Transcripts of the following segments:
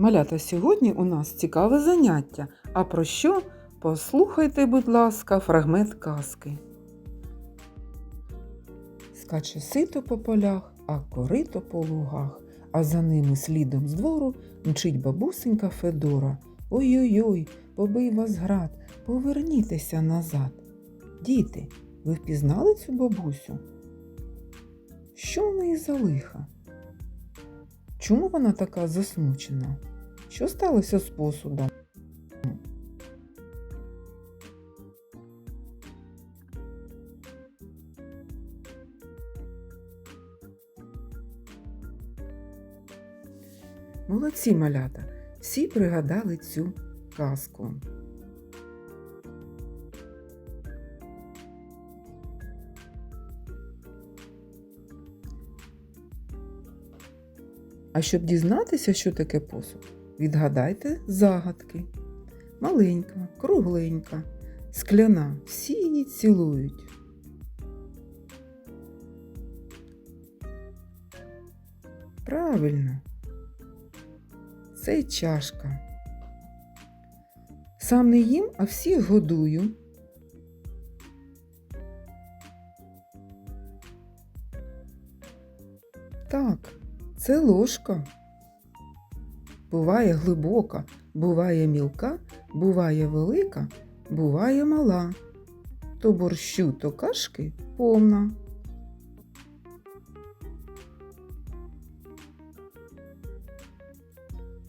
Малята, сьогодні у нас цікаве заняття. А про що? Послухайте, будь ласка, фрагмент казки. Скаче сито по полях, а корито по лугах, а за ними слідом з двору мчить бабусенька Федора. Ой-ой-ой, побий вас град, повернітеся назад. Діти, ви впізнали цю бабусю? Що в неї за лиха? Чому вона така засмучена? Що сталося з посудом? Молодці малята, всі пригадали цю казку. А щоб дізнатися, що таке посуд, відгадайте загадки. Маленька, кругленька, скляна, всі її цілують. Правильно, це чашка. Сам не їм, а всіх годую. Так, це ложка. Буває глибока, буває мілка, буває велика, буває мала. То борщу, то кашки повна.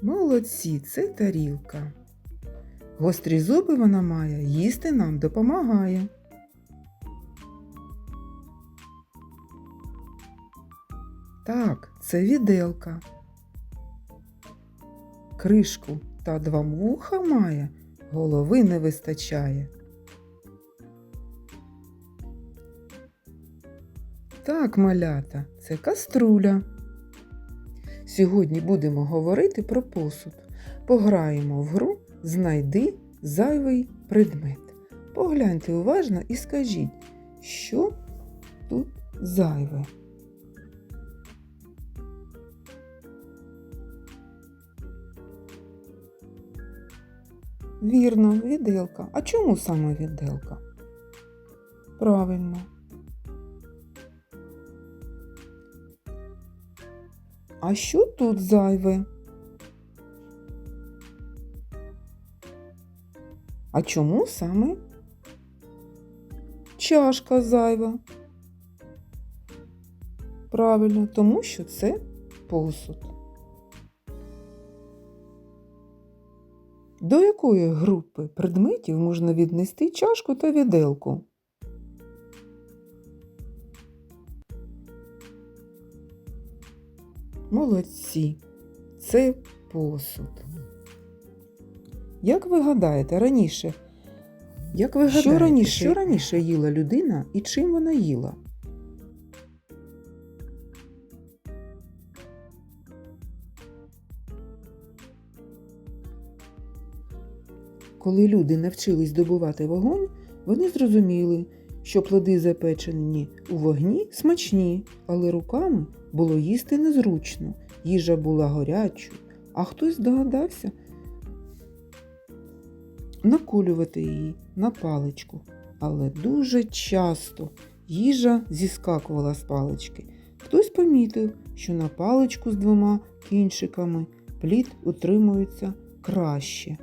Молодці, це тарілка. Гострі зуби вона має, їсти нам допомагає. Так, це віделка. Кришку та два вуха має, голови не вистачає. Так, малята, це каструля. Сьогодні будемо говорити про посуд. Пограємо в гру Знайди зайвий предмет. Погляньте уважно і скажіть, що тут зайве. Вірно, віделка. А чому саме віделка? Правильно. А що тут зайве? А чому саме чашка зайва? Правильно, тому що це посуд. До якої групи предметів можна віднести чашку та віделку? Молодці. Це посуд. Як ви гадаєте раніше? Як ви гадаєте, що раніше, що раніше їла людина і чим вона їла? Коли люди навчились добувати вогонь, вони зрозуміли, що плоди запечені у вогні смачні, але руками було їсти незручно, їжа була горячою, а хтось догадався наколювати її на паличку. Але дуже часто їжа зіскакувала з палички. Хтось помітив, що на паличку з двома кінчиками плід утримується краще.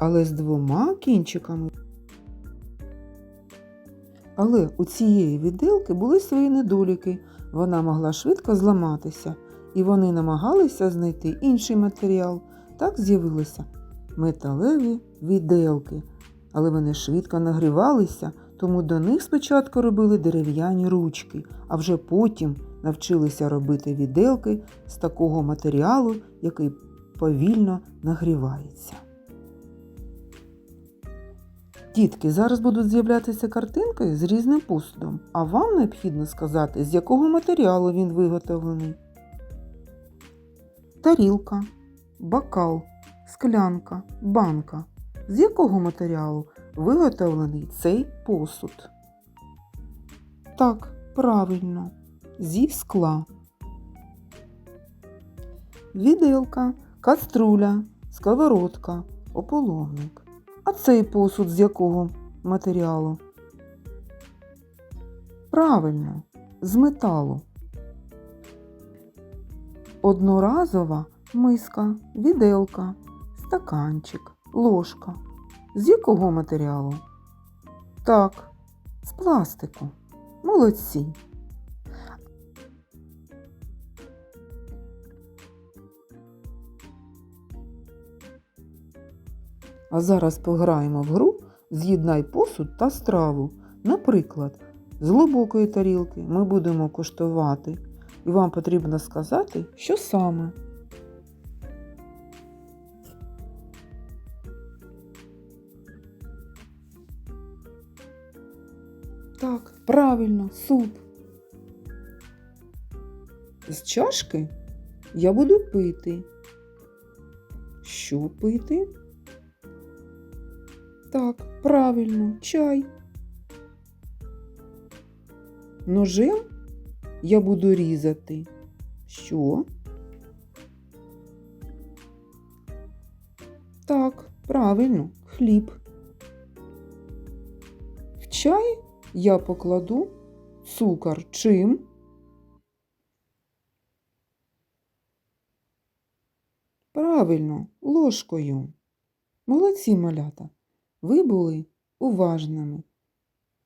Але з двома кінчиками. Але у цієї віддилки були свої недоліки. Вона могла швидко зламатися, і вони намагалися знайти інший матеріал. Так з'явилися металеві віделки, але вони швидко нагрівалися, тому до них спочатку робили дерев'яні ручки, а вже потім навчилися робити віделки з такого матеріалу, який повільно нагрівається. Дітки, зараз будуть з'являтися картинки з різним посудом, а вам необхідно сказати, з якого матеріалу він виготовлений. Тарілка, бокал, склянка, банка. З якого матеріалу виготовлений цей посуд? Так, правильно, зі скла. Віделка каструля, сковородка, ополовник. А цей посуд з якого матеріалу? Правильно, з металу. Одноразова миска, віделка, стаканчик, ложка. З якого матеріалу? Так, з пластику. Молодці. А зараз пограємо в гру З'єднай посуд та страву. Наприклад, з глибокої тарілки ми будемо куштувати, і вам потрібно сказати, що саме. Так, правильно, суп. З чашки я буду пити. Що пити? Так, правильно, чай. Ножем я буду різати. Що? Так, правильно, хліб. В чай я покладу цукор чим? Правильно, ложкою. Молодці малята. Ви були уважними.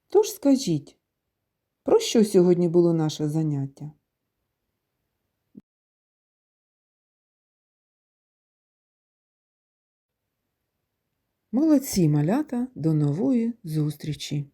Тож скажіть, про що сьогодні було наше заняття? Молодці малята, до нової зустрічі!